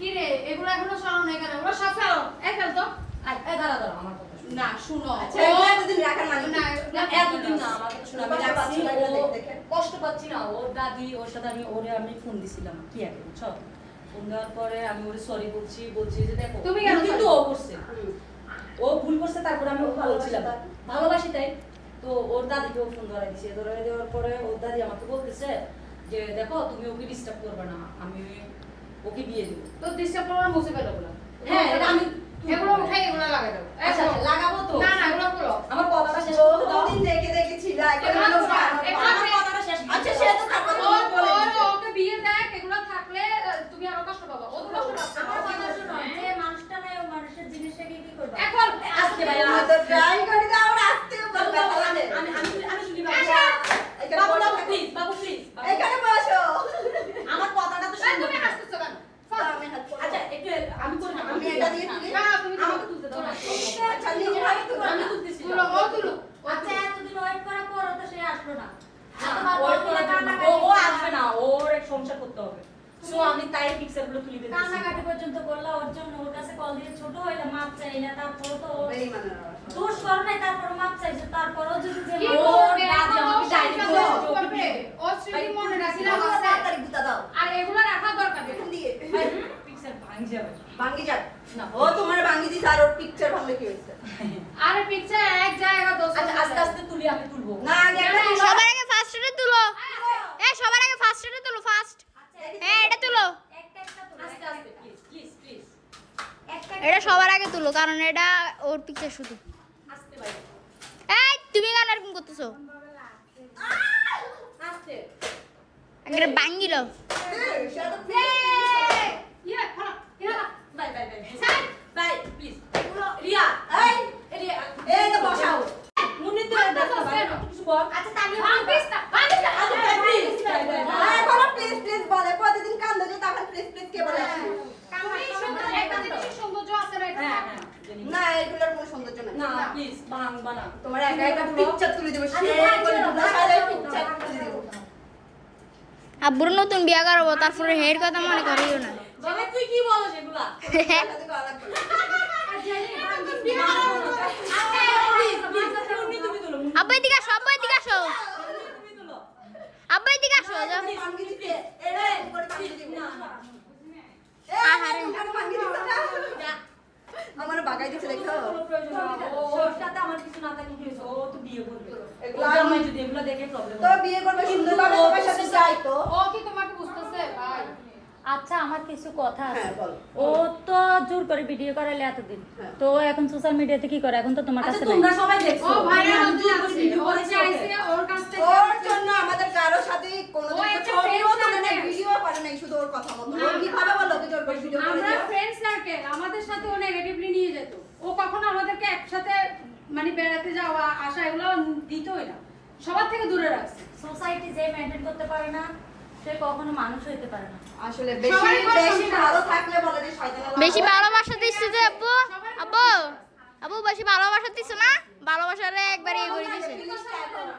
কি রে? এগুলো এখনও সরানো নেই কেন? ওগুলো সব ফেলো এই ফেল তো। আর এই দাঁড়া দাঁড়া আমার কথা না শুনো। আচ্ছা এগুলো এতদিন রাখার মানে না, না, এতদিন না আমার কথা শোনো। আমি কষ্ট পাচ্ছি না, দেখে। কষ্ট পাচ্ছি না। ওর দাদি ওর সাথে আমি ওরে আমি ফোন দিছিলাম। কি একটা বুঝছ ফোন দেওয়ার পরে আমি ওরে সরি বলছি বলছি যে দেখো তুমি কেন কিন্তু ও করছে। ও ভুল করছে তারপরে আমি ওকে বলছিলাম ভালোবাসি ভালোবাসি তাই। তো ওর দাদিকেও ফোন ধরাই দিছে। ধরাই দেওয়ার পরে ওর দাদি আমাকে বলতেছে যে দেখো তুমি ওকে ডিস্টার্ব করবে না। আমি ওকে বিয়ে দেবো। তো ডিস্টার্ব করো না মুছে ফেলো ওগুলো। হ্যাঁ, এটা আমি এগুলো উঠাই এগুলো লাগাই দাও আচ্ছা লাগাবো তো। না না এগুলো খুলো আমার কথাটা শেষ ও করতে দাও কতদিন দেখে দেখে ছিল, এগুলো আমার কথাটা শেষ আচ্ছা সে তো থাকো ও তুমি বলে ওকে বিয়ে দেখ এগুলো থাকলে তুমি আরও কষ্ট পাবা। ও তো কষ্ট পাচ্ছে আমার কথা শোনো, যে মানুষটা নাই, ওই মানুষের জিনিসটাকে কি করবা? এখন আজকে ভাই আমি তো try করি না, আমার আসতেও বলবে, তাহলে। আমি আমি আমি শুনি আচ্ছা, এখানে বাবু বসো। বাবু প্লিজ বাবু প্লিজ এখানে বসো। আমার কথাটা তো এই, শুনুন তুমি হাসতেছো কেন দাও, আমি হাত করব। আচ্ছা একটু আমি করি না আমি এটা দিয়ে তুলি? না তুমি আমাকে তুলতে দাও না আচ্ছা, নিজের হাতে তুলো আমি না। তুলতেছি তুলো ও তুলো আচ্ছা, এতদিন wait করার পরও তো সে আসলো না। না, এতবার ওর বলছিলে কোনো- কান্নাকাটি ও- ও আসবে না ওর সংসার করতে হবে সো আমি তাই পিকচার তুলে দিতেছি কান্নাকাটি পর্যন্ত করলা ওর জন্য ওর কাছে কল দিয়ে ছোট হইলে মাপ চাইলে তারপর তো ও বেঈমানের আওয়াজ। দোষ করো নাই তারপর মাপ চাইছে তারপরও যদি যে ওর দাদি আমাকে ডাইরেক্ট সংসার বলেছে যে ওকে করবে। ও স্মৃতি মনে রাখি না তুলো, তাড়াতাড়ি গুতা দাও। আর এগুলো রাখা দরকার এখান দিয়ে। পিকচার ভাঙ যাবে ভাঙ্গি যাক। না। ও তোমার ভাঙ্গি দিছে আর ওর picture ভাঙলে কি হয়েছে? আরে পিকচার এক জায়গা দোষ আচ্ছা আস্তে আস্তে তুলি আমি তুলবো না, আগে একটা তুলো। সবার আগে ফার্স্ট এটা তুলো এ সবার আগে ফার্স্ট এটা তুলো ফার্স্ট হ্যাঁ এটা তুলো একটা একটা তুলো, আস্তে একটা আস্তে একটা। প্লিজ প্লিজ প্লিজ একটা এটা সবার আগে তুলো কারণ এটা ওর পিকচার শুধু। এই তুমি গান এরকম করতেছো? বাঙ্গিল এই, সেটা তো এই, ইয়ে, ফলো, ইয়ে না। Bye bye bye sir. Bye please Riya এই, রিয়া এই তো বসাও। মুন্নি তো দেখো ভাই কিছু বল আচ্ছা তাহলে ভাঙিস না, ভাঙিস না। আচ্ছা প্লিজ বাই বাই আর এখনও please, please বলে। প্রতিদিন কান্দো যে তখন please, please কে বলে? তুমি সুন্দর, একটা জিনিসের সৌন্দর্য আছে না এটা হ্যাঁ থাকবে। হ্যাঁ জানি। না, এগুলোর কোনো সৌন্দর্য নাই। না প্লিজ তোমার একা একা তুলে দেবো, দেবো। আব্বুর নতুন বিয়া করব তারপরে হের কথা মনে করিও না। জানে তুই কি বলো সেগুলা? টাকা দিয়ে করা লাগবে না। মুন্নি তুমি তুলো মুন্নি আব্বু এদিকে আসো আব্বু এদিকে আসো। তুমি এদিকে আসো যাও। আমার বাগাই দিতে দেখো কোনো প্রয়োজন না। ও- ওর সাথে আমার কিছু না থাকলে কি ও তো বিয়ে করবে। এগুলো ও যদি এগুলো দেখে problem তো বিয়ে করবে সুন্দরভাবে তোমার সাথে যাই তো। ও কি তোমাকে বুঝতেছে? ভাই। আচ্ছা আমার কিছু কথা আছে। হ্যাঁ, ও তো জোর করে ভিডিও করাইলে এতদিন। হ্যাঁ। তো এখন সোশ্যাল মিডিয়াতে কি করে? এখন তো তোমার আচ্ছা কাছে তোমরা সবাই দেখছ। ও আমি করেছি। চাইছে ওর কাছ থেকে ওর জন্য আমাদের কারও সাথে কোনো ছবিও তোলে circle। ভিডিও করে নাই শুধু ওর কথা মতো কীভাবে বলো ওকে জোর করে ভিডিও করে আমরা দিও? ফ্রেন্ড সার্কেল আমাদের সাথে ও নেগেটিভলি নিয়ে যেত ও কখনো আমাদেরকে একসাথে মানে বেড়াতে যাওয়া আসা এগুলো দিতই না। সবার থেকে দূরে রাখছে। সোসাইটি যে মেনটেন করতে পারে না সে কখনো মানুষ হইতে পারে না। আসলে বেশি বেশি ভালো থাকলে বলে যে শয়তানের লাভ বেশি ভালোবাসা দিচ্ছে যে আব্বু আব্বু আব্বু বেশি ভালোবাসা দিচ্ছে না? ভালোবাসারে একবার ইয়ে করে দিছে। ফিলিংসটা এত না।